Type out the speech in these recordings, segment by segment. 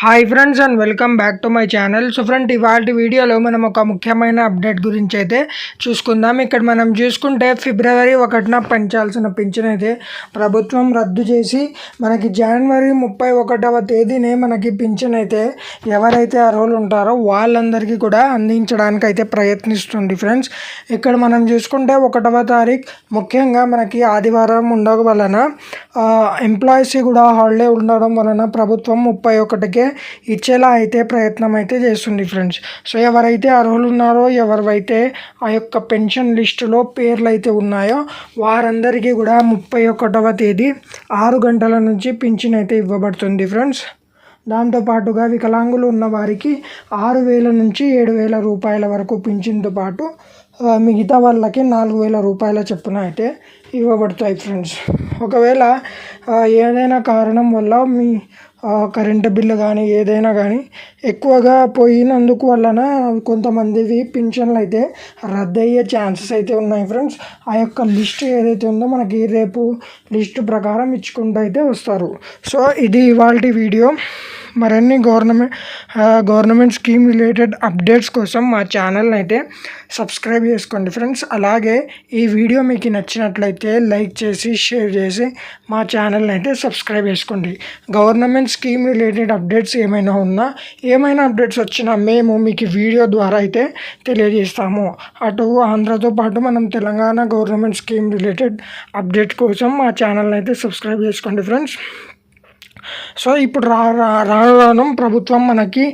Hi friends and welcome back to my channel so friend ఇవాళ వీడియోలో మనం ఒక ముఖ్యమైన అప్డేట్ గురించి అయితే చూసుకుందాం. ఇక్కడ మనం చూసుకుంటే ఫిబ్రవరి ఒకటిన పెంచాల్సిన పింఛన్ అయితే ప్రభుత్వం రద్దు చేసి మనకి జనవరి ముప్పై ఒకటవ తేదీనే మనకి పింఛన్ అయితే ఎవరైతే అర్హులు ఉంటారో వాళ్ళందరికీ కూడా అందించడానికి అయితే ప్రయత్నిస్తుంది ఫ్రెండ్స్ ఇక్కడ మనం చూసుకుంటే ఒకటవ తారీఖు ముఖ్యంగా మనకి ఆదివారం ఉండవలన వలన ఎంప్లాయీస్ కూడా హాలిడే ఉండడం వలన ప్రభుత్వం ముప్పై ఒకటికే ఇచ్చేలా అయితే ప్రయత్నం అయితే చేస్తుంది ఫ్రెండ్స్ సో ఎవరైతే అర్హులు ఉన్నారో ఎవరైతే ఆ యొక్క పెన్షన్ లిస్టులో పేర్లు అయితే ఉన్నాయో వారందరికీ కూడా ముప్పై ఒకటవ తేదీ ఆరు గంటల నుంచి పింఛన్ అయితే ఇవ్వబడుతుంది ఫ్రెండ్స్ దాంతోపాటుగా వికలాంగులు ఉన్న వారికి ఆరు వేల నుంచి ఏడు వేల రూపాయల వరకు పింఛన్తో పాటు మిగతా వాళ్ళకి నాలుగు వేల రూపాయల చొప్పున అయితే ఇవ్వబడతాయి ఫ్రెండ్స్. ఒకవేళ ఏదైనా కారణం వల్ల మీ కరెంటు బిల్లు కానీ ఏదైనా కానీ ఎక్కువగా పోయినందుకు వలన కొంతమందివి పింఛన్లు అయితే రద్దు అయ్యే ఛాన్సెస్ అయితే ఉన్నాయి ఫ్రెండ్స్. ఆ యొక్క లిస్ట్ ఏదైతే ఉందో మనకి రేపు లిస్ట్ ప్రకారం ఇచ్చుకుంటూ అయితే వస్తారు. సో ఇది ఇవాళ వీడియో. మరిన్ని government government scheme related updates కోసం మా ఛానల్ని అయితే సబ్స్క్రైబ్ చేసుకోండి ఫ్రెండ్స్. అలాగే ఈ వీడియో మీకు నచ్చినట్లయితే లైక్ చేసి షేర్ చేసి మా ఛానల్ని అయితే సబ్స్క్రైబ్ చేసుకోండి. గవర్నమెంట్ స్కీమ్ రిలేటెడ్ అప్డేట్స్ ఏమైనా ఉన్నా ఏమైనా అప్డేట్స్ వచ్చినా మేము మీకు వీడియో ద్వారా అయితే తెలియజేస్తాము. అటు ఆంధ్రతో పాటు మనం Telangana government scheme related update కోసం మా ఛానల్ని అయితే సబ్స్క్రైబ్ చేసుకోండి ఫ్రెండ్స్. సో ఇప్పుడు రా రాను ప్రభుత్వం మనకి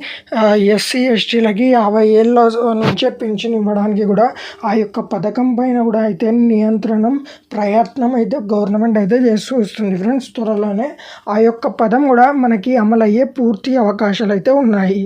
ఎస్సీ ఎస్టీలకి యాభై ఏళ్ళ నుంచే పింఛన్ ఇవ్వడానికి కూడా ఆ యొక్క పథకం పైన కూడా అయితే నియంత్రణం ప్రయత్నం అయితే గవర్నమెంట్ అయితే చేస్తూ వస్తుంది ఫ్రెండ్స్. త్వరలోనే ఆ యొక్క పదం కూడా మనకి అమలయ్యే పూర్తి అవకాశాలు అయితే ఉన్నాయి.